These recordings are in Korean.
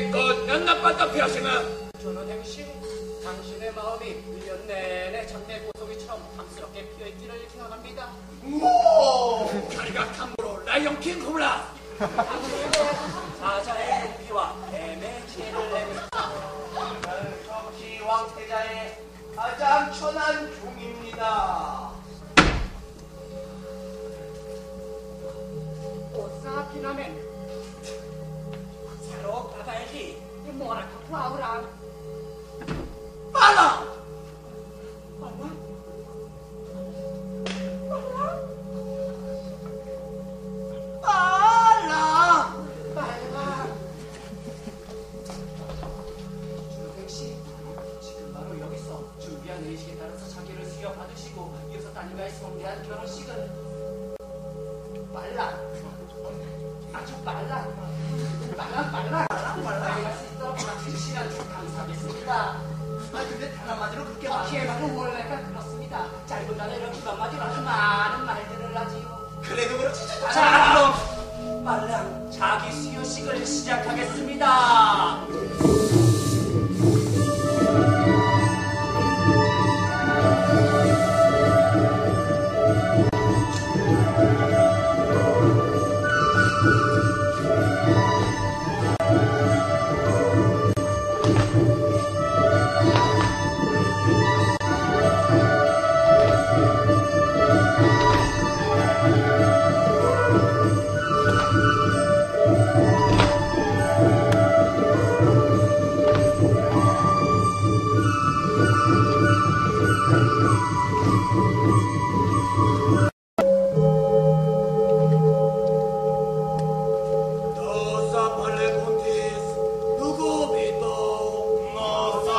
믿고 연납받다 피하시면 저는 행신 당신의 마음이 1년 내내 장내 고소기처럼 탐스럽게 피어있기를 기원합니다. 오 자리가 탐으로 라이온킹 홈라 사자의 용기와 뱀의 지혜를 내는 나는 석희 왕태자의 가장 천한 종입니다. 의식에 따라서 자기를 수여받으시고 이어서 따님과의 성대한 결혼식은 빨라. 아주 빨라. 빨라 빨라 빨라 할수 있도록 같은 시간 좀 감사하겠습니다. 아 근데 단 한마디로 그렇게 말. 기회만은 원래가 그렇습니다. 짧은 단어로 두 한마디로 아주 많은 말들을 하지요 그래도 그렇지. 자 그럼 빨랑 자기 수여식을 시작하겠습니다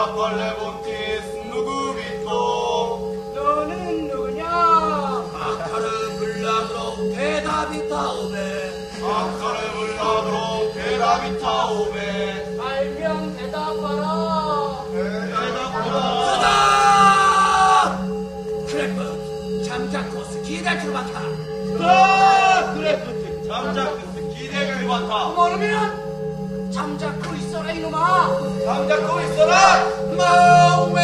너사 발레본티스 누구 믿고 너는 누구냐? 아카르 블라드로 대답이 다음에 아카레 물라으로 대답이 타오메 잠자코 있어라 이놈아. 잠자코 있어라. 마음에.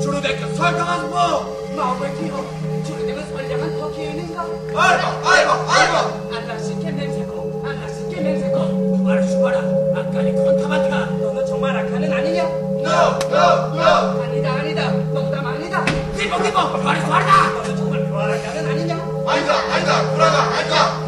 주로대교 설탕한 뭐. 마음을 기어. 주르되면 선량한 터키인인가? 아이고 아이고 아이고. 안락시게 냄새고 안락시게 냄새고. 누가를 슈바라. 아까니 컨타마타 너는 정말 악한은 아니냐? No no no. 아니다 아니다. 농담 아니다. 띠뽕 띠뽕 말이 svar다. 너는 정말 교활하다는 아니냐? 아니다 아니다. 불안하 아니다